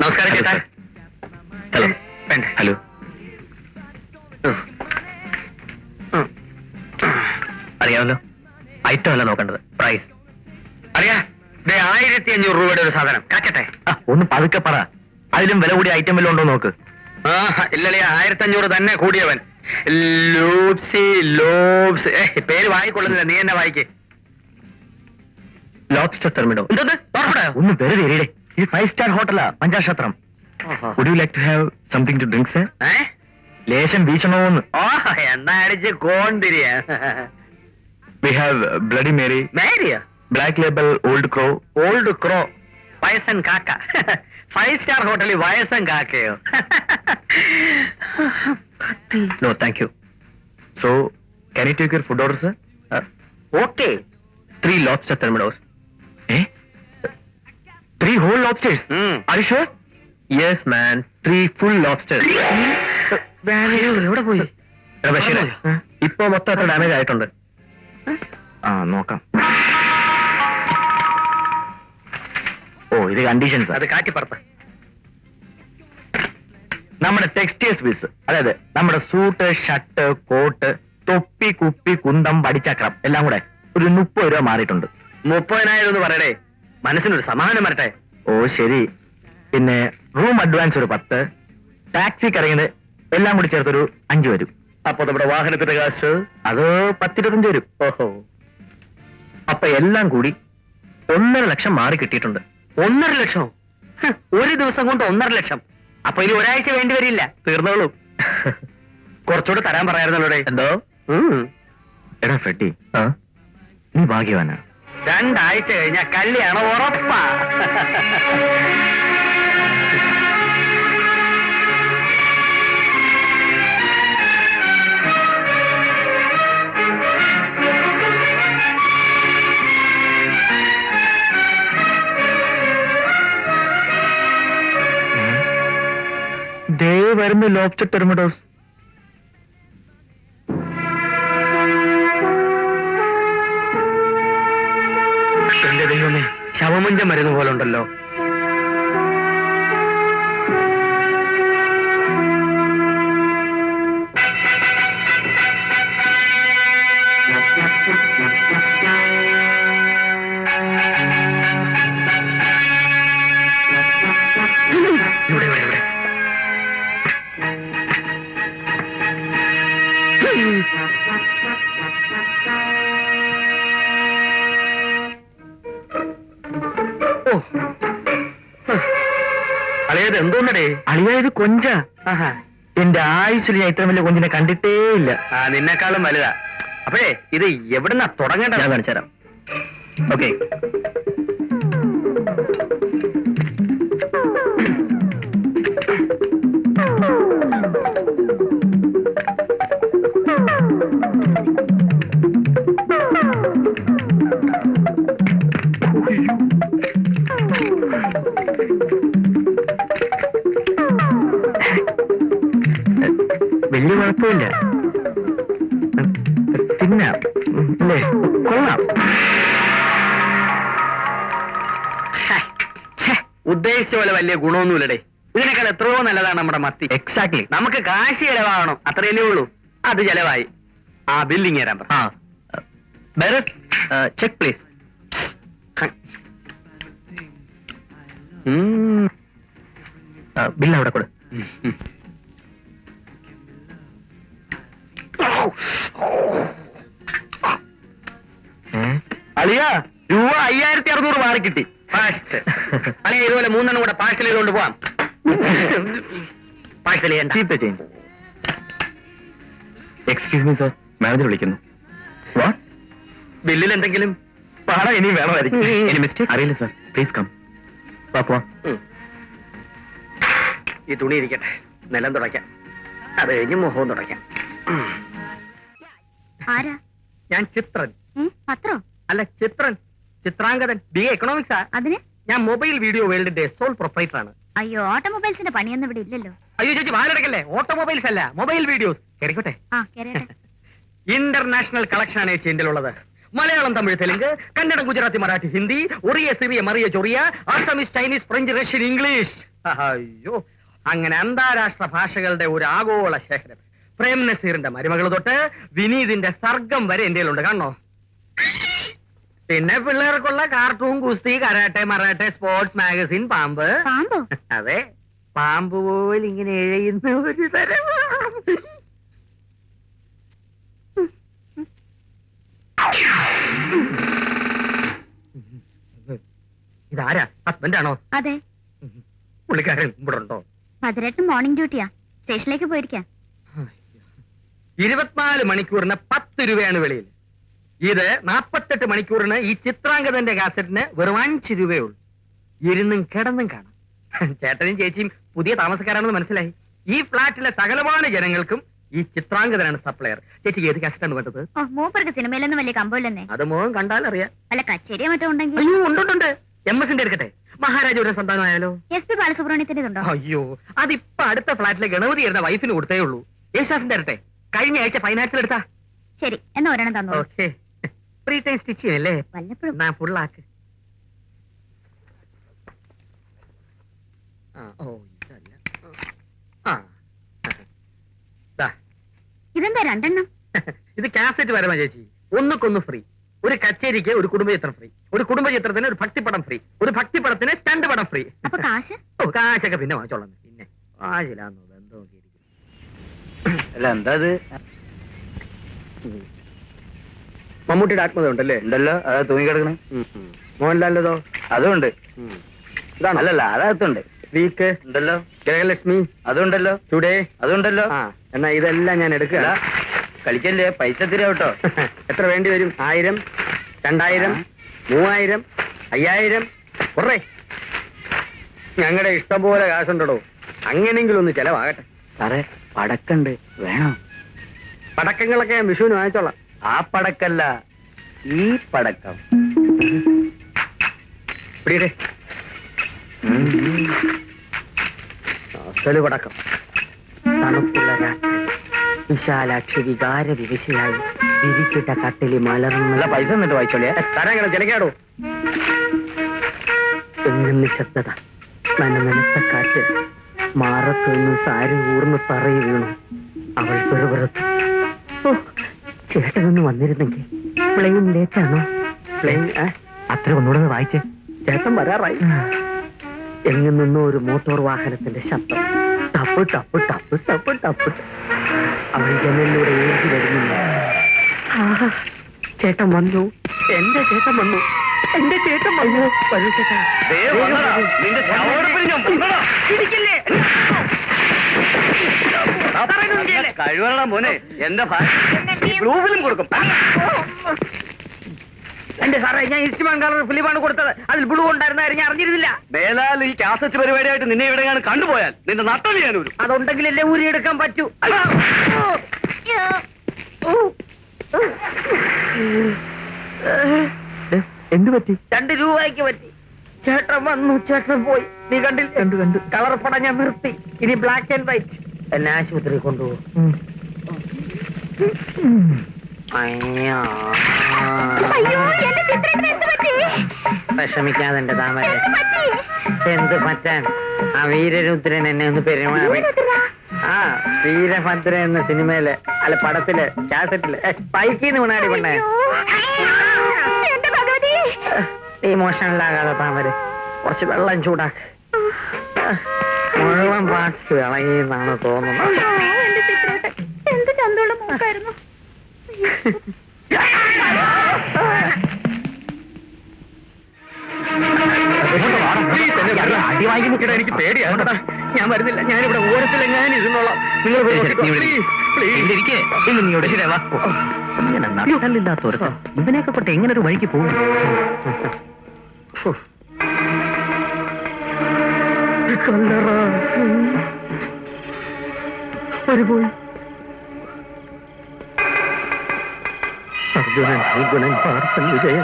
നമസ്കാരം ചേട്ടാ. ഹലോ. വേണ്ട? ഹലോ. അറിയാമല്ലോ? ഐറ്റം അല്ല നോക്കേണ്ടത്. പ്രൈസ് അറിയാ? ആയിരത്തി അഞ്ഞൂറ് രൂപയുടെ ഒരു സാധനം. കാച്ചട്ടെ. ഒന്ന് പതുക്കെ പറ. അതിലും വില കൂടിയ ഐറ്റം വല്ലതും ഉണ്ടോ നോക്ക്. ആ ഇല്ലല്ലേ ആയിരത്തി അഞ്ഞൂറ് തന്നെ കൂടിയവൻ. ലോബ്സ് ഏ പേര് വായിക്കൊള്ളുന്നില്ല. നീ എന്നെ വായിക്ക്. ലോബ്സ്റ്റർ തെർമിഡോ എന്തത് ഓർമ്മയോ ഒന്ന് വെറുതെ ഇരിടെ. ഇത് five star ഹോട്ടലാ പഞ്ചാക്ഷത്രം would you like to have something to drink sir ഏ ലേശം വീശണോന്ന് ഓ എന്നാ അടിച്ച് കോണ്ടിരിയ we have bloody Mary മേരിയ Black Label Old Crow Old Crow വയസ്സൻ കാക്ക ഫൈവ് സ്റ്റാർ ഹോട്ടലിൽ വയസ്സൻ കാക്കയോ no thank you so can you take your food order sir okay three lobster thermidors ഏ three whole lobsters Are you sure? Yes, man. Three full lobsters. എവിടെ പോയി? ബഷീറെ, ഇപ്പൊ മൊത്തം എത്ര damage ആയിട്ടുണ്ട്. ആ നോക്കാം. ഓ ഇത് കണ്ടീഷൻസ് അത് കാറ്റിപ്പറത്ത് നമ്മുടെ ടെക്സ്റ്റൈൽസ് ബിസ് അതായത് നമ്മുടെ സൂട്ട് ഷർട്ട് കോട്ട് തൊപ്പി കുപ്പി കുന്തം പടിച്ചക്രം എല്ലാം കൂടെ ഒരു മുപ്പത് രൂപ മാറിയിട്ടുണ്ട്. മുപ്പതിനായിരം എന്ന് പറയടേ. മനസ്സിനൊരു സമാധാനം വരട്ടെ. ഓ ശരി. പിന്നെ റൂം അഡ്വാൻസ് ഒരു പത്ത്. ടാക്സി കറങ്ങിയത് എല്ലാം കൂടി ചേർത്തൊരു അഞ്ചു വരും. അപ്പൊ നമ്മുടെ വാഹനത്തിന്റെ കാശ്? അത് പത്തിരുപത്തഞ്ച് വരും. ഓഹോ. അപ്പൊ എല്ലാം കൂടി ഒന്നര ലക്ഷം മാറി കിട്ടിയിട്ടുണ്ട്. ഒന്നര ലക്ഷമോ ഹ്, ഒരു ദിവസം കൊണ്ട് ഒന്നര ലക്ഷം. അപ്പൊ ഇനി ഒരാഴ്ച വേണ്ടി വരില്ല. തീർന്നോളൂ. കുറച്ചുകൂടെ തരാൻ പറയാറുന്നല്ലോടെ എന്തോ? എടാ ഫെട്ടി. നീ ഭാഗ്യവാനാ. രണ്ടാഴ്ച കഴിഞ്ഞ കല്യാണം ഉറപ്പാ. ദയവ് വരുന്ന ലോപ്ചർ ടെർമിഡോസ് മരുന്ന് പോലെ അളിയത് എന്തോന്നടേ? അളിയായത് കൊഞ്ച. ആഹാ. എന്റെ ആയുസിൽ ഞാൻ ഇത്ര വലിയ കൊഞ്ചിനെ കണ്ടിട്ടേ ഇല്ല. ആ നിന്നെക്കാളും വലുതാ. അപ്പോഴേ ഇത് എവിടുന്നാ തുടങ്ങേണ്ടത്? കാണിച്ചു തരാം ഓക്കെ. തിന്നാം ഉം, അല്ലേ? കൊള്ളാം. ഉദ്ദേശിച്ച പോലെ വലിയ ഗുണമൊന്നുമില്ലടേ. ഇതിനേക്കാൾ എത്രയോ നല്ലതാണ് നമ്മുടെ മത്തി. എക്സാക്ട്ലി നമുക്ക് കാശി ചെലവാകണം അത്രയല്ലേ ഉള്ളൂ. അത് ചെലവായി. ആ ബില്ലിങ് തരാൻ പറ. Check please. ബില്ല് അവിടെ കൊടു. അളിയ രൂപ അയ്യായിരത്തി അറുന്നൂറ് മാറി കിട്ടി. ഫാസ്റ്റ് അളിയ ഇതുപോലെ മൂന്നെണ്ണം കൂടെ പാഴ്സൽ ചെയ്തുകൊണ്ട് പോവാം. പാഴ്സൽ ചെയ്യണ്ട. Change excuse me sir manager വിളിക്കുന്നു. വാട്ട് ബില്ലിൽ എന്തെങ്കിലും? പാട ഇനി വേണമായിരിക്കും. മിസ്റ്റേക്ക് അറിയില്ല സർ പ്ലീസ് കം പാപ്പോ ഈ തുണി ഇരിക്കട്ടെ. നിലം തുടയ്ക്കാം. അത് കഴിഞ്ഞ് മുഖവും തുടയ്ക്കാം. ഞാൻ ചിത്രൻ. പത്രോ? അല്ല ചിത്രൻ ചിത്രാംഗതൻ ബി എക്കണോമിക്സാ അതിന്? ഞാൻ മൊബൈൽ വീഡിയോ വേൾഡിന്റെ സോൾ പ്രൊപ്പറേറ്റർ ആണ്. അയ്യോ ഓട്ടോമൊബൈൽസിന്റെ പണിയൊന്നും ഇവിടെ ഇല്ലല്ലോ. അയ്യോ ചേച്ചി വാലടക്കല്ലേ? ഓട്ടോമൊബൈൽസ് അല്ല മൊബൈൽ വീഡിയോസ്. കേറട്ടെ ഇന്റർനാഷണൽ കളക്ഷൻ ആണ് ചേച്ചി എന്റെ ഉള്ളത്. മലയാളം തമിഴ് തെലുങ്ക് കന്നഡ ഗുജറാത്തി മറാഠി ഹിന്ദി ഒറിയ സിറിയ മറിയ ചൊറിയ Assamese Chinese French Russian English. അയ്യോ അങ്ങനെ അന്താരാഷ്ട്ര ഭാഷകളുടെ ഒരു ആഗോള ശേഖരം. പ്രേം നസീറിന്റെ മരുമകൾ തൊട്ട് വിനീതിന്റെ സർഗം വരെ എന്റെ കാണണോ? പിന്നെ പിള്ളേർക്കുള്ള കാർട്ടൂൺ കുസ്തി കരാട്ടെ മറാട്ടെ സ്പോർട്സ് മാഗസിൻ പാമ്പ്. പാമ്പോ? അതെ. പാമ്പ് പോലെ ഇങ്ങനെ എഴയുന്ന ഒരു തരം. ഇതാരാ? ഹസ്ബൻഡ് ആണോ അതെ. പുള്ളിക്കാരൻ ഇവിടെ ഉണ്ടോ? പതിനെട്ട് മോർണിംഗ് ഡ്യൂട്ടിയാ സ്റ്റേഷനിലേക്ക് പോയിരിക്കാം. ഇരുപത്തിനാല് മണിക്കൂറിന് പത്ത് രൂപയാണ് വെളിയിൽ. ഇത് നാപ്പത്തെട്ട് മണിക്കൂറിന് ഈ ചിത്രാംഗതന്റെ കാസറ്റിന് വെറും അഞ്ച് രൂപയുള്ളൂ. ഇരുന്നും കിടന്നും കാണാം. ചേട്ടനും ചേച്ചിയും പുതിയ താമസക്കാരാണെന്ന് മനസ്സിലായി. ഈ ഫ്ലാറ്റിലെ സകലമാന ജനങ്ങൾക്കും ഈ ചിത്രാംഗതനാണ് സപ്ലയർ. ചേച്ചി ഏത് കാസറ്റാണ് വേണ്ടത്? മൂപ്പർക്ക് സിനിമയിലൊന്നും വലിയ കമ്പമില്ലെന്നേ. അത് മോഹം കച്ചേരിയോ മറ്റോ ഉണ്ടെങ്കിൽ? അയ്യോ ഉണ്ടുണ്ട് എം എസിന്റെ എടുക്കട്ടെ. മഹാരാജയുടെ സന്താനമായാലോ? എസ് പി ബാലസുബ്രഹ്മണ്യത്തിന്റെ അയ്യോ അതിപ്പോ അടുത്ത ഫ്ലാറ്റിലെ ഗണപതി എന്ന വൈഫിന് കൊടുത്തേ ഉള്ളൂ. യേശാസിന്റെ ഇരട്ടെ കഴിഞ്ഞ ആഴ്ച ഫൈനാൻസിൽ എടുത്താ. ശരി എന്നാ ഒരെണ്ണം തന്നോ ഓക്കെ. ഫ്രീ ടൈം സ്റ്റിച്ച് ചെയ്യല്ലേ വല്ലപ്പോഴും ഞാൻ ഫുള്ളാക്ക് ഓ ഇതല്ല. ആ ഇതെന്താ രണ്ടെണ്ണം? ഇത് കാസറ്റ് വരമാ ചേച്ചി. ഒന്നുക്കൊന്ന് ഫ്രീ ഒരു കച്ചേരിക്ക് ഒരു കുടുംബചിത്രം ഫ്രീ ഒരു കുടുംബചിത്രത്തിന് ഒരു ഭക്തിപ്പടം ഫ്രീ ഒരു ഭക്തിപ്പടത്തിന് സ്റ്റണ്ട് പടം ഫ്രീ അപ്പൊ കാശ്? ഓ കാശൊക്കെ പിന്നെ വാങ്ങിച്ചോളാം. പിന്നെ കാശിലാന്നോ എന്തോ അല്ല എന്താ മമ്മൂട്ടിയുടെ ആത്മത ഉണ്ടല്ലേ? ഉണ്ടല്ലോ. അതാ തൂങ്ങിക്കിടക്കണേ. മോഹൻലാലിന്റെതോ? അതുണ്ട് ഇതാണ്? അല്ലല്ല അതകത്തുണ്ട്. വീക്ക് ഉണ്ടല്ലോ. ജയലക്ഷ്മി. അതുണ്ടല്ലോ. ടുഡേ. അതുണ്ടല്ലോ. എന്നാ ഇതെല്ലാം ഞാൻ എടുക്കുക കളിക്കല്ലേ? പൈസ തരാവട്ടോ എത്ര വേണ്ടി വരും? ആയിരം രണ്ടായിരം. മൂവായിരം അയ്യായിരം. കുറേ ഞങ്ങളുടെ ഇഷ്ടം പോലെ കാശുണ്ടോ അങ്ങനെങ്കിലും ഒന്ന് ചെലവാകട്ടെ. സാറേ പടക്കണ്ട് വേണം. പടക്കങ്ങളൊക്കെ ഞാൻ വിഷുവിന് വാങ്ങിച്ചോളാം. ആ പടക്കല്ല ഈ പടക്കം. പിടിയിടെ. അസൽ പടക്കം. തണുപ്പുള്ള രാത്രി. വിശാലാക്ഷി വികാര വിവശയായി വിരിച്ചിട്ട കട്ടിലി മലർന്നുള്ള പൈസ എന്നിട്ട് വായിച്ചോളിയാ. തരങ്ങനെ ചിലക്കാടോ എങ്ങും നിശബ്ദത. നനനനത്ത കാറ്റ്. മാറത്തൊന്നും സാരി ഊർന്ന് വീണു. അവൾ പെറുപെറുത്തു ചേട്ടനൊന്ന് വന്നിരുന്നെങ്കിൽ പ്ലെയിൻ ലേറ്റാണോ? പ്ലെയിൻ അത്ര ഒന്നുകൂടെ ഒന്ന് വായിച്ചേ. ചേട്ടൻ വരാറായി. എങ്ങു നിന്നോ ഒരു മോട്ടോർ വാഹനത്തിന്റെ ശബ്ദം. ടപ്പ് ടപ്പ് ടപ്പ് ടപ്പ് ടപ്പ്. അവൻ ജനലിലൂടെ ഏറി വരുന്നില്ല ചേട്ടൻ വന്നു. എന്റെ ചേട്ടൻ വന്നു. എന്റെ ചേട്ടൻ വന്നു. വരൂ ചേട്ടാ? കഴിവറ മോനെ. എന്റെ ബ്ലൂ ഫിലിം കൊടുക്കും. എന്റെ സാറേ ഞാൻ ഇഷ്ടമാൻ കളർ ഫിലിമാണ് കൊടുത്തത്. അതിൽ ബ്ലൂ ഉണ്ടായിരുന്നായിരുന്നു ഞാൻ അറിഞ്ഞിരുന്നില്ല. വേലാൽ ഈ കാസറ്റ് പരിപാടിയായിട്ട് നിന്നെ ഇവിടെ ഞാൻ കണ്ടുപോയാൽ നിന്റെ നട്ടം ഞാൻ ഒരു അതുണ്ടെങ്കിൽ എല്ലാം ഊരിയെടുക്കാൻ പറ്റൂ. എന്ത് പറ്റി? രണ്ട് രൂപയ്ക്ക് പറ്റി. ചേട്ടൻ വന്നു ചേട്ടൻ പോയി. നീ കണ്ടില്ല? കണ്ടു കണ്ടു. കളർ പടം ഞാൻ നിർത്തി. ഇനി ബ്ലാക്ക് ആൻഡ് വൈറ്റ് എന്നെ ആശുപത്രി കൊണ്ടുപോകും. അയ്യോ. വിഷമിക്കാതെ താമര. എന്ത് പറ്റി? പറ്റാൻ? ആ വീരരുദ്രൻ എന്നെ ഒന്ന് പെരുമാറി? ആ വീരഭദ്ര എന്ന സിനിമയിൽ അല്ല പടത്തിൽ കാസറ്റിൽ പൈക്കിന്ന് വീണാടി പെണ്ണേ ഇമോഷണലാകാതെ താമര. കുറച്ച് വെള്ളം ചൂടാക്ക്. മുഴുവൻ പാർട്സ് ഇളകിയെന്നാണ് തോന്നുന്നത്. നിൽക്കട എനിക്ക് പേടിയാണ് ഞാൻ വരുന്നില്ല. ഞാനിവിടെ ഓരത്തിൽ ഞാൻ ഇരുന്നോളാം നിങ്ങൾ. ഇങ്ങനെ നട്ടല്ലില്ലാത്തവർക്ക് ഇവനെയൊക്കെ കൊണ്ട് എങ്ങനെ ഒരു വഴിക്ക് പോകും? ഒരു പോയി. അർജുനൻ ഫൽഗുണൻ പാർത്ഥൻ വിജയൻ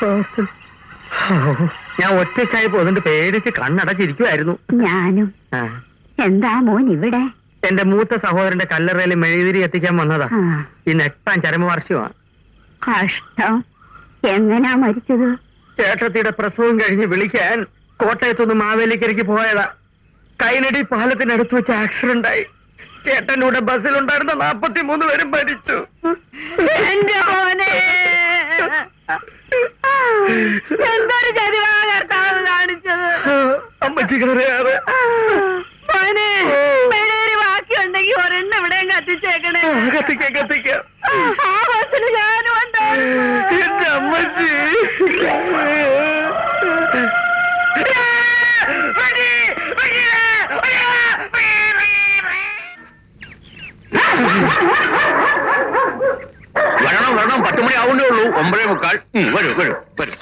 പാർത്ഥൻ ഞാൻ ഒറ്റയ്ക്കായി പോകുന്നുണ്ട് പേടിച്ച് കണ്ണടച്ചിരിക്കുമായിരുന്നു ഞാനും. എന്താ മോൻ ഇവിടെ? എന്റെ മൂത്ത സഹോദരന്റെ കല്ലറയിൽ മെഴുതിരി എത്തിക്കാൻ വന്നതാ. ഇന്ന് എട്ടാം ചരമവാർഷികമാണ് കഷ്ടം. എങ്ങനാ മരിച്ചത്? ചേട്ടത്തിയുടെ പ്രസവം കഴിഞ്ഞ് വിളിക്കാൻ കോട്ടയത്തുനിന്ന് മാവേലിക്കരയ്ക്ക് പോയതാ. കൈനടി പാലത്തിനടുത്ത് വെച്ച് ആക്സിഡന്റ് ആയി. ചേട്ടന്റെ കൂടെ ബസ്സിലുണ്ടായിരുന്ന നാപ്പത്തി മൂന്ന് പേരും മരിച്ചു. എന്റെ മോനെ. എന്തൊരു ചതിവാ കർത്താവ് കാണിച്ചത്. അമ്മച്ചി കയറിയാറ് മോനെ പിള്ളേര് ബാക്കിയുണ്ടെങ്കിൽ ഒരെണ്ണം ഇവിടെയും കത്തിച്ചേക്കണേ. കത്തിക്ക കത്തിക്ക. ആ ബസ്സിൽ ഞാനും ഉണ്ടായിരുന്നു എന്റെ അമ്മച്ചി. വരണം വരണം. പത്ത് മണി ആവുന്നേ ഉള്ളൂ. ഒമ്പതേ മുക്കാൽ. ഉം, വരൂ വരൂ വരൂ.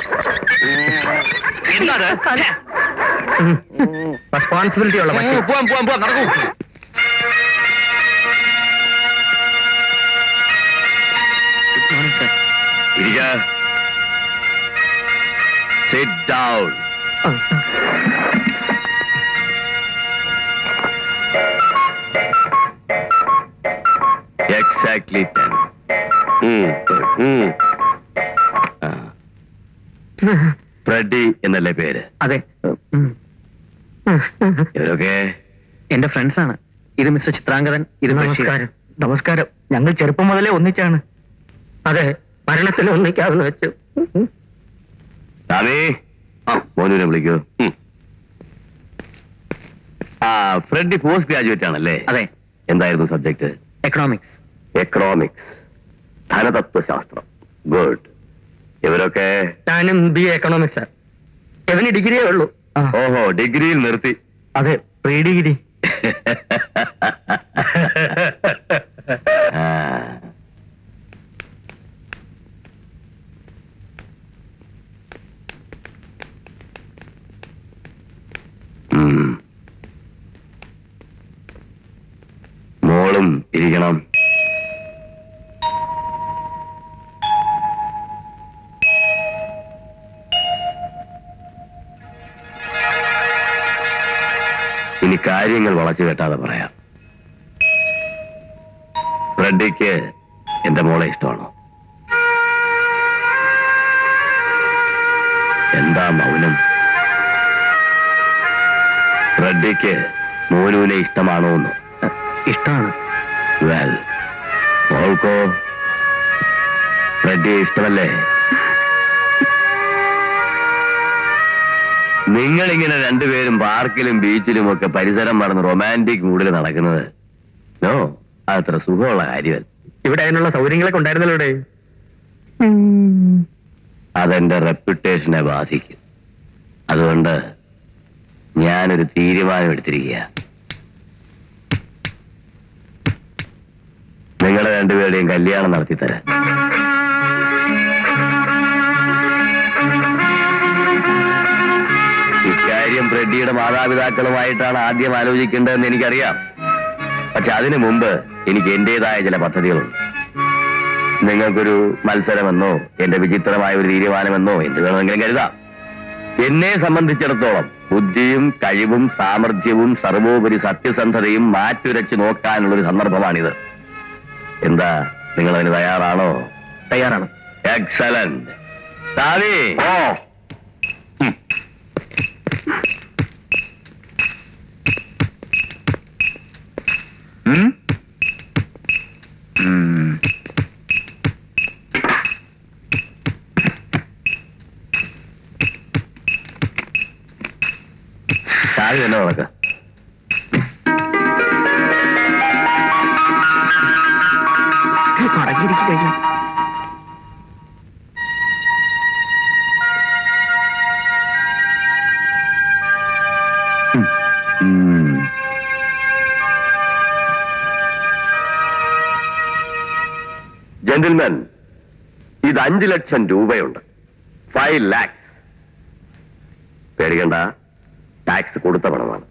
എന്താണ് റെസ്പോൺസിബിലിറ്റി ഉള്ള പോവാം പോവാം പോവാം. നടക്കൂ. Sit sit exactly ten Freddy എന്നല്ലേ പേര്? അതെ. ഇവരൊക്കെ എന്റെ ഫ്രണ്ട്സ് ആണ്. ഇത് മിസ്റ്റർ ചിത്രാംഗതൻ ഇത് നമസ്കാരം. നമസ്കാരം. ഞങ്ങൾ ചെറുപ്പം മുതലേ ഒന്നിച്ചാണ്. അതെ മരണത്തിൽ ഒന്നിക്കാമെന്ന് വെച്ചു. മോനുവിനെ വിളിക്കൂ. ആ ഫ്രെഡി പോസ്റ്റ് ഗ്രാജുവേറ്റ് ആണല്ലേ? അതെ. എന്തായിരുന്നു സബ്ജക്ട് എക്കണോമിക്സ് എക്കണോമിക്സ് ധനതത്വശാസ്ത്രം ഗുഡ് ഇവരൊക്കെ ഞാനും ബി എക്കണോമിക്സ് എവന് ഡിഗ്രിയേ ഉള്ളൂ. ഓഹോ ഡിഗ്രിയിൽ നിർത്തി. അതെ പ്രീ ഡിഗ്രി. കാര്യങ്ങൾ കേട്ടാതെ പറയാം. ഫ്രെഡിക്ക് എന്റെ മോളെ ഇഷ്ടമാണോ? എന്താ മൗനം? റെഡ്ഡിക്ക് മോനുവിനെ ഇഷ്ടമാണോ എന്ന്. ഇഷ്ടമാണ് വെൽ മോൾക്കോ? ഫ്രെഡിയെ ഇഷ്ടമല്ലേ? നിങ്ങളിങ്ങനെ രണ്ടുപേരും പാർക്കിലും ബീച്ചിലും ഒക്കെ പരിസരം മറന്ന് റൊമാന്റിക് മൂഡിൽ നടക്കുന്നത്. നോ അതത്ര സുഖമുള്ള കാര്യമല്ല. ഇവിടെ അതിനുള്ള സൗകര്യങ്ങളൊക്കെ ഉണ്ടായിരുന്നല്ലോ ഇവിടെ. അതെന്റെ റെപ്യൂട്ടേഷനെ ബാധിക്കും. അതുകൊണ്ട് ഞാനൊരു തീരുമാനം എടുത്തിരിക്കുക നിങ്ങളെ രണ്ടുപേരുടെയും കല്യാണം നടത്തിത്തരാം ഇക്കാര്യം ഫ്രെഡിയുടെ മാതാപിതാക്കളുമായിട്ടാണ് ആദ്യം ആലോചിക്കേണ്ടതെന്ന് എനിക്കറിയാം. പക്ഷെ അതിനു മുമ്പ് എനിക്ക് എന്റേതായ ചില പദ്ധതികളുണ്ട്. നിങ്ങൾക്കൊരു മത്സരമെന്നോ എന്റെ വിചിത്രമായ ഒരു തീരുമാനമെന്നോ എന്ത് വേണമെങ്കിലും കരുതാം. എന്നെ സംബന്ധിച്ചിടത്തോളം ബുദ്ധിയും കഴിവും സാമർഥ്യവും സർവോപരി സത്യസന്ധതയും മാറ്റുരച്ച് നോക്കാനുള്ള ഒരു സന്ദർഭമാണിത്. എന്താ നിങ്ങൾ അതിന് തയ്യാറാണോ. തയ്യാറാണ് എക്സലന്റ് ഓ. അഞ്ചു ലക്ഷം രൂപയുണ്ട്. ഫൈവ് ലാക്സ് പേടിക്കണ്ട. ടാക്സ് കൊടുത്ത പണമാണ്.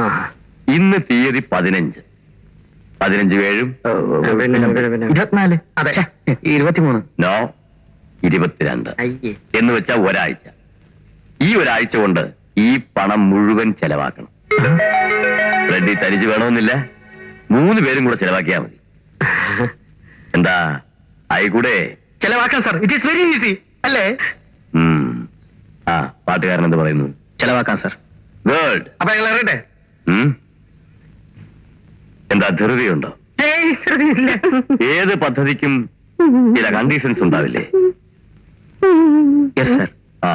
ആ. ഇന്ന് തീയതി പതിനഞ്ച്. പതിനഞ്ച് വേഴും ഇരുപത്തിനാല്. അതെ. ഇരുപത്തിമൂന്ന്. നോ ഇരുപത്തിരണ്ട്. എന്ന് വെച്ചാൽ ഒരാഴ്ച. ഈ ഒരാഴ്ച കൊണ്ട് ഈ പണം മുഴുവൻ ചെലവാക്കണം. റെഡി തനിച്ച് വേണമെന്നില്ല. മൂന്ന് പേരും കൂടെ ചെലവാക്കിയാ മതി. എന്താ? ആയിക്കൂടെ? ചെലവാക്കാം sir it is very easy അല്ലേ? ആ പാട്ടുകാരൻ എന്ത് പറയുന്നു? ചെലവാക്കാം സാർ ഗുഡ് അപ്പൊ ഞങ്ങൾ അറിയട്ടെ എന്താ ധൃതിയുണ്ടോ. ഏത് പദ്ധതിക്കും ചില കണ്ടീഷൻസ് ഉണ്ടാവില്ലേ? യെസ് സർ ആ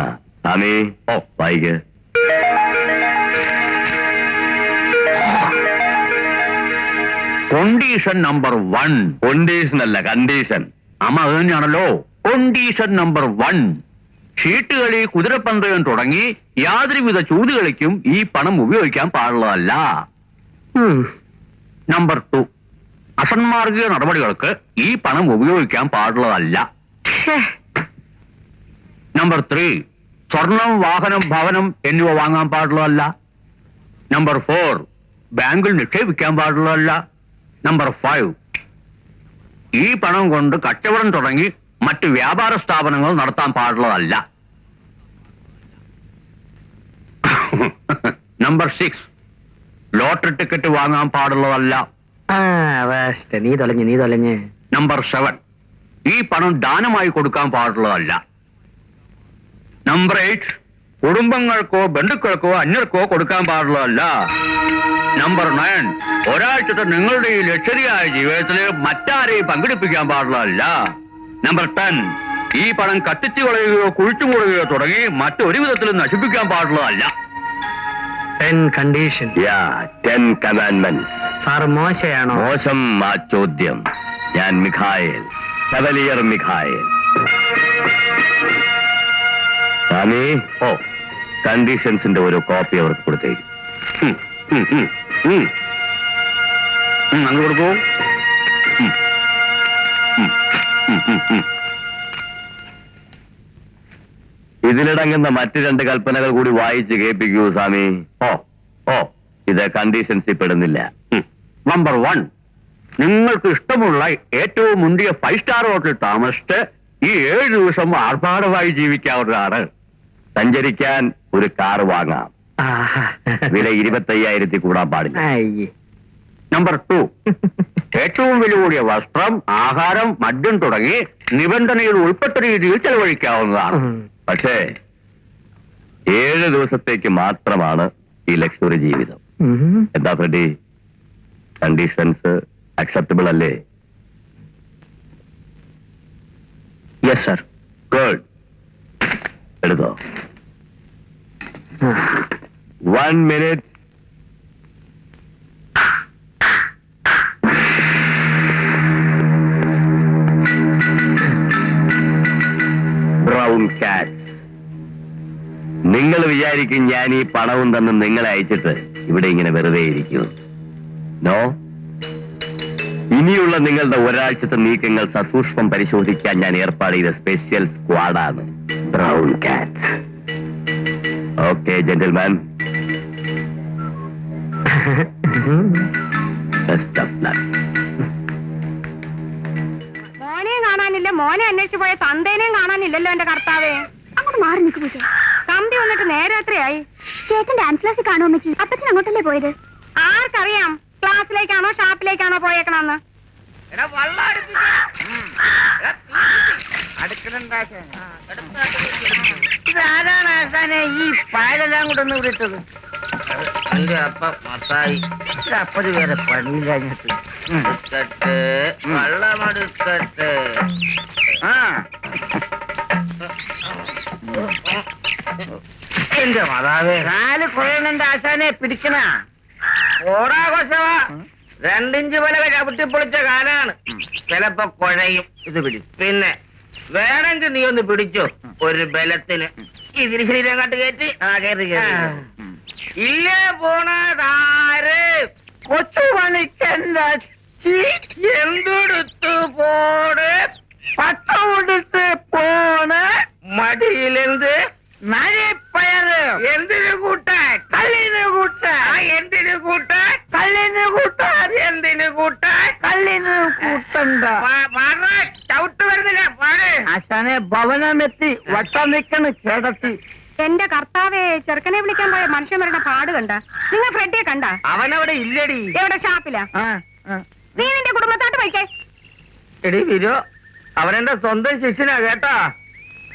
ആമേ. ഓ വായിക്ക്. കണ്ടീഷൻ നമ്പർ വൺ കണ്ടീഷൻ അല്ല കണ്ടീഷൻ അമ്മ അത് തന്നെയാണല്ലോ. കൊണ്ടീഷൻ നമ്പർ വൺ ഷീട്ടുകളി കുതിരപ്പന്തയം തുടങ്ങി യാതൊരുവിധ ചൂതുകളിക്കും ഈ പണം ഉപയോഗിക്കാൻ പാടുള്ളതല്ല. നമ്പർ ടു അസന്മാർഗിക നടപടികൾക്ക് ഈ പണം ഉപയോഗിക്കാൻ പാടുള്ളതല്ല. നമ്പർ ത്രീ സ്വർണം വാഹനം ഭവനം എന്നിവ വാങ്ങാൻ പാടുള്ളതല്ല. നമ്പർ ഫോർ ബാങ്കിൽ നിക്ഷേപിക്കാൻ പാടുള്ളതല്ല. നമ്പർ ഫൈവ് ഈ പണം കൊണ്ട് കച്ചവടം തുടങ്ങി മറ്റ് വ്യാപാര സ്ഥാപനങ്ങൾ നടത്താൻ പാടുള്ളതല്ല. നമ്പർ സിക്സ് ലോട്ടറി ടിക്കറ്റ് വാങ്ങാൻ പാടുള്ളതല്ല. നീ തൊലഞ്ഞ് നീ തൊലഞ്ഞ് നമ്പർ സെവൻ ഈ പണം ദാനമായി കൊടുക്കാൻ പാടുള്ളതല്ല. നമ്പർ എയ്റ്റ് കുടുംബങ്ങൾക്കോ ബന്ധുക്കൾക്കോ അന്യർക്കോ കൊടുക്കാൻ പാടുള്ളതല്ല. നമ്പർ നയൻ ഒരാഴ്ചത്തെ നിങ്ങളുടെ ഈ ലക്ഷരിയായ ജീവിതത്തിൽ മറ്റാരെയും പങ്കെടുപ്പിക്കാൻ പാടുള്ളതല്ല. നമ്പർ ടെൻ ഈ പണം കത്തിച്ചു കളയുകയോ കുഴിച്ചു മൂടുകയോ തുടങ്ങി മറ്റൊരു വിധത്തിലും നശിപ്പിക്കാൻ പാടുള്ളതല്ല. ടെൻ കണ്ടീഷൻ യാ ടെൻ കമാൻഡ്മെന്റ് സാർ മോശയാണോ? മോശം ആ ചോദ്യം. ഞാൻ മിഖായേൽ കവലിയർ മിഖായേൽ. സ്വാമി? ഓ കണ്ടീഷൻസിന്റെ ഒരു കോപ്പി അവർക്ക് കൊടുത്തേക്കും. അങ്ങ് കൊടുക്കൂ. ഇതിലടങ്ങുന്ന മറ്റു രണ്ട് കൽപ്പനകൾ കൂടി വായിച്ച് കേൾപ്പിക്കൂ സ്വാമി. ഓ ഓ ഇത് കണ്ടീഷൻസിൽ പെടുന്നില്ല നമ്പർ വൺ. നിങ്ങൾക്ക് ഇഷ്ടമുള്ള ഏറ്റവും മുന്തിയ ഫൈവ് സ്റ്റാർ ഹോട്ടലിൽ താമസിച്ച് ഈ ഏഴ് ദിവസം ആർഭാടമായി ജീവിക്കാവുന്നതാണ്. സഞ്ചരിക്കാൻ ഒരു കാർ വാങ്ങാം. വില ഇരുപത്തയ്യായിരത്തി കൂടാൻ പാടില്ല. നമ്പർ ടു ഏറ്റവും വില കൂടിയ വസ്ത്രം ആഹാരം മദ്യം തുടങ്ങി നിബന്ധനയിൽ ഉൾപ്പെട്ട രീതിയിൽ ചെലവഴിക്കാവുന്നതാണ്. പക്ഷേ ഏഴ് ദിവസത്തേക്ക് മാത്രമാണ് ഈ ലക്ഷറി ജീവിതം. എന്താ ഫ്രെഡി? കണ്ടീഷൻസ് അക്സെപ്റ്റബിൾ അല്ലേ? യെസ് സർ ഗുഡ് എടുത്തോ. വൺ മിനിറ്റ് ബ്രൗൺ കാറ്റ് നിങ്ങൾ വിചാരിക്കും ഞാൻ ഈ പണവും തന്ന് നിങ്ങളെ അയച്ചിട്ട് ഇവിടെ ഇങ്ങനെ വെറുതെ ഇരിക്കും. നോ ഇനിയുള്ള നിങ്ങളുടെ ഒരാഴ്ചത്തെ നീക്കങ്ങൾ സസൂക്ഷ്മം പരിശോധിക്കാൻ ഞാൻ ഏർപ്പാട് ചെയ്ത സ്പെഷ്യൽ സ്ക്വാഡാണ് ബ്രൗൺ കാറ്റ് ഓക്കെ ജെന്റിൽമാൻ മോനെ മോനെയും കാണാനില്ല. മോനെ അന്വേഷിച്ചു പോയ തന്തേനെയും കാണാനില്ലല്ലോ എന്റെ കർത്താവേ. അങ്ങോട്ട് മാറി നിൽക്കു പൂജ. തമ്പി വന്നിട്ട് നേരെ എത്രയായി? ചേട്ടൻ ഡാൻസ് ക്ലാസ് കാണുമോ അമ്മച്ചി? അപ്പച്ചൻ അങ്ങോട്ടല്ലേ പോയത്? ആർക്കറിയാം? ക്ലാസ്സിലേക്കാണോ ഷാപ്പിലേക്കാണോ പോയേക്കണെന്ന് ഇതാരാണ് ആശാനെ ഈ പായലെല്ലാം ഒന്ന് വിളിച്ചത്? എന്റെ അപ്പ മത്തായി. ഇത് അപ്പത് വേറെ പണിയില്ലാഞ്ഞിട്ട് എടുക്കട്ടെ വെള്ളമെടുക്കട്ടെ. ആ. എന്റെ മാതാവേ. കാൽ കുഴയണന്റെ ആശാനെ പിടിക്കണ. ഓടാഘോഷവ. രണ്ടിഞ്ച് പോലെ ചവിട്ടി പൊളിച്ച കാലാണ്. ചിലപ്പോ കുഴയും. ഇത് പിടി. പിന്നെ വേണമെങ്കിൽ നീ ഒന്ന് പിടിച്ചോ. ഒരു ബലത്തിന്. ഇതിന് ശരീരം കട്ട് കയറ്റി? ആ കയറി കയറി ഇല്ലേ പോണതാര്? കൊച്ചു പണിക്കന്റെ എന്തെടുത്തു പോട് പട്ടം കൊടുത്ത് പോണ്? മടിയിലെന്ത്? നരിപ്പയറ്. എന്തിനു കൂട്ടാൻ? കല്ലിന് കൂട്ടാൻ. ആ എന്തിനു കൂട്ടാൻ? കല്ലിന് കൂട്ടാൻ. എന്തിനു കൂട്ടാൻ? കല്ലിന് കൂട്ടണ്ട. ചവിട്ട് വരുന്നില്ല. പാട് ആശാനെ ഭവനമെത്തി വട്ടം നിക്കണ് കേടത്തി. എന്റെ കർത്താവേ ചെറുക്കനെ വിളിക്കാൻ പോയ മനുഷ്യൻ വരുന്ന പാട് കണ്ട. നിങ്ങൾ ഫ്രെഡിയെ കണ്ട? അവനവിടെ ഇല്ലടി. എവിടെ? ഷാപ്പിലാ? ആ നീ നിന്റെ കുടുംബത്തോട്ട് പോയിക്കേ. എടി വിരോ. അവനെന്റെ സ്വന്തം ശിഷ്യനാ കേട്ടാ.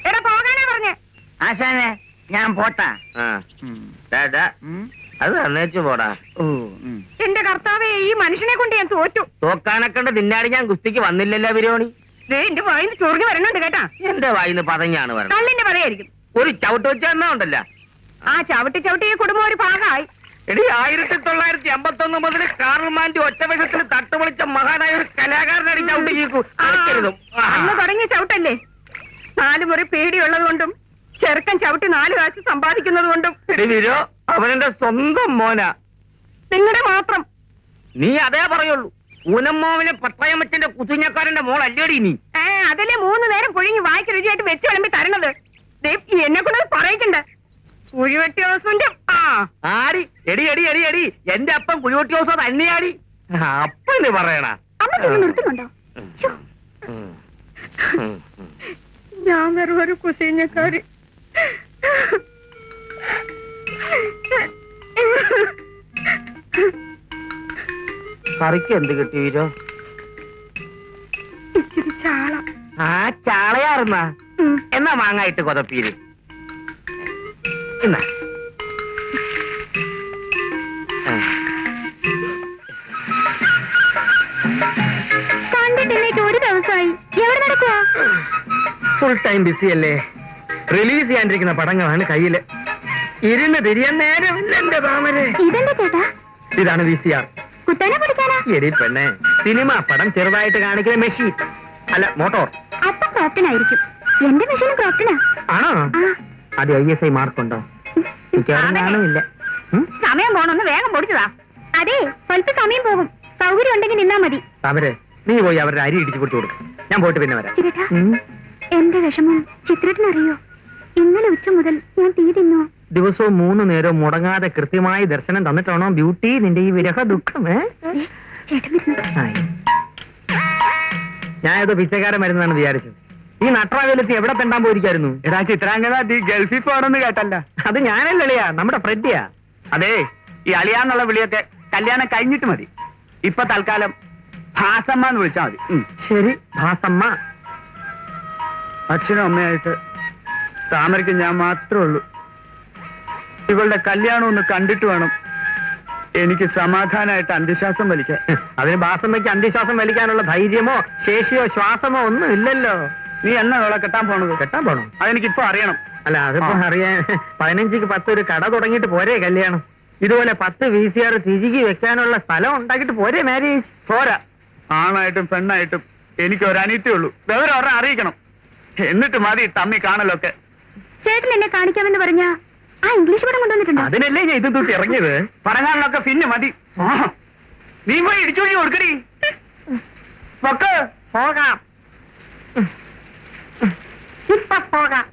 എടാ പോകാനാ പറഞ്ഞേ. ആശാനെ ഞാൻ പോട്ടാ. ആ. ഡാ, ഡാ, അത് തന്നേച്ചു പോടാ. ഓ ഉം. എന്റെ കർത്താവേ ഈ മനുഷ്യനെ കൊണ്ട് ഞാൻ തോറ്റു. തോക്കാനൊക്കെ നിന്നാടി ഞാൻ ഗുസ്തിക്ക് വന്നില്ലല്ലോ ബിരിയാണി. ദേ എന്റെ വായിന്ന് ചൊറിഞ്ഞു വരണുണ്ട് കേട്ടാ. എന്റെ വായിന്ന് പതഞ്ഞാണ് പറഞ്ഞത് കള്ളിന്റെ പറയായിരിക്കും ഒരു ചവിട്ട് വെച്ച എന്നാ ഉണ്ടല്ല? ആ ചവിട്ടി ചവിട്ടി ഈ കുടുംബം ഒരു ഭാഗമായി എടി ആയിരത്തി തൊള്ളായിരത്തി എൺപത്തി ഒന്ന് മുതൽ കാർമാന്റെ ഒറ്റവശത്തിൽ തട്ടുപൊളിച്ച മഹാനായ ഒരു കലാകാരനടി ചവിട്ട്. അന്ന് തുടങ്ങിയ ചവിട്ടല്ലേ? നാലുമുറി പേടിയുള്ളത് കൊണ്ടും ചവിട്ടി നാല് കാശ് സമ്പാദിക്കുന്നത് കൊണ്ടും വിരോ അവനെന്റെ സ്വന്തം മോന. നിങ്ങളുടെ മാത്രം. നീ അതേ പറയുള്ളൂ. ഊനമ്മോവിനെ പട്ടയമച്ചന്റെ കുത്തുഞ്ഞക്കാരന്റെ മോൾ അല്ലേടി നീ. ഏ അതല്ലേ മൂന്ന് നേരം പുഴുങ്ങി വായിക്ക് രുചിയായിട്ട് വെച്ച് വിളമ്പി തരണത്. എന്നെ കൊണ്ട് പറയിക്കണ്ട. കുഴിവെട്ടി ഹൗസിന്റെ ആ. ആടി എടി എടി എടി എടി എന്റെ അപ്പൻ കുഴിവെട്ടി ഹൗസ് തന്നെയാടി. അപ്പന് പറയണ. നിർത്തുന്നുണ്ടോ? ഞാൻ വെറും ഒരു കുസീഞ്ഞക്കാരി. കറിക്ക് എന്ത് കിട്ടി വീരോ ഇച്ചിരി ചാള. ആ ചാളയാർന്ന എന്നാ മാങ്ങായിട്ട് കൊതപ്പീര്? എന്നാ. കണ്ടിട്ടില്ലേക്ക് ഒരു ദിവസമായി എവിടെ നടക്കുവാ? ഫുൾ ടൈം ബിസി അല്ലേ റിലീസ് ചെയ്യാണ്ടിരിക്കുന്ന പടങ്ങളാണ് കയ്യിൽ. ഇരുന്ന് തിരിയാൻ നേരമില്ല എന്റെ താമരെ. ഇതെന്താ ചേട്ടാ? ഇതാണ് വി സി ആർ കുത്തനെ പിടിക്കാനാ? എടി പെണ്ണെ സിനിമ പടം ചെറുതായിട്ട് കാണിക്കുന്ന മെഷീൻ. അല്ല മോട്ടോർ. അപ്പൊ എന്റെ മെഷീനും ക്രോപ്റ്റനാ? ആണോ? അത് ഐ എസ് ഐ മാർക്കുണ്ടോ? സമയം പോണൊന്ന് വേഗം പൊടിച്ചതാ. അതെ സ്വല്പ സമയം പോകും. സൗകര്യം ഉണ്ടെങ്കിൽ നിന്നാ മതി. താമരെ നീ പോയി അവരുടെ അരി ഇടിച്ചു കൊടുത്തു കൊടുക്കും ഞാൻ പോയിട്ട് പിന്നെ വരാം. എന്റെ വിഷമം ചിത്രത്തിനറിയോ? ഇന്നലെ ഉച്ച മുതൽ ഞാൻ തീ തിന്നു? ദിവസവും മൂന്ന് നേരം മുടങ്ങാതെ കൃത്യമായി ദർശനം തന്നിട്ടാണോ ബ്യൂട്ടി? നിന്റെ ഈ വിരഹ ദുഃഖം. ഞാൻ ഏതോ പിച്ചക്കാരൻ വരുന്നതാണ് വിചാരിച്ചത്. ഈ നട്രാവേലത്തി എവിടെ തെണ്ടാൻ പോയിരിക്കായിരുന്നു? എടാ ചിത്രാംഗത നീ ഗൾഫിൽ പോകണമെന്ന് കേട്ടല്ല. അത് ഞാനല്ല ഞാനല്ലളിയാ നമ്മുടെ ഫ്രെഡിയാ അതെ ഈ അളിയാന്നുള്ള വിളിയൊക്കെ കല്യാണം കഴിഞ്ഞിട്ട് മതി. ഇപ്പൊ തൽക്കാലം ഭാസമ്മ എന്ന് വിളിച്ചാൽ മതി. ശരി ഭാസമ്മ. അച്ഛനും അമ്മയായിട്ട് താമരയ്ക്ക് ഞാൻ മാത്രമേ ഉള്ളൂ. ഇവളുടെ കല്യാണം ഒന്ന് കണ്ടിട്ട് വേണം. എനിക്ക് സമാധാനമായിട്ട് അന്ത്യശ്വാസം വലിക്കാൻ. അതിന് ബാസമ്മയ്ക്ക് അന്ത്യശ്വാസം വലിക്കാനുള്ള ധൈര്യമോ ശേഷിയോ ശ്വാസമോ ഒന്നും ഇല്ലല്ലോ. നീ എന്നാ അവളെ കെട്ടാൻ പോണത്? കെട്ടാൻ പോണോ? അതെനിക്കിപ്പോ അറിയണം. അല്ല അതിപ്പോ. അറിയാൻ പതിനഞ്ചിക്ക് പത്ത് ഒരു കട തുടങ്ങിയിട്ട് പോരെ കല്യാണം. ഇതുപോലെ പത്ത് വി സി ആർ തിരികെ വെക്കാനുള്ള സ്ഥലം ഉണ്ടാക്കിയിട്ട് പോരെ മാരേജ്. പോരാ. ആണായിട്ടും പെണ്ണായിട്ടും എനിക്ക് ഒരു ഉള്ളൂ വേറെ ഒരെണ്ണം അറിയിക്കണം. എന്നിട്ട് മതി തമ്മി കാണലൊക്കെ. ചേട്ടൻ എന്നെ കാണിക്കാമെന്ന് പറഞ്ഞ ആ ഇംഗ്ലീഷ് പടം കൊണ്ടുവന്നിട്ടുണ്ട് അതിനല്ലേ ഞാൻ ഇതും തൂട്ടി ഇറങ്ങിയത് പറഞ്ഞാലൊക്കെ പിന്നെ മതി ആ. നീ പോയി ഇടിച്ചു കൊടുക്കടി പൊക്ക് പോകാം ഇപ്പൊ പോകാം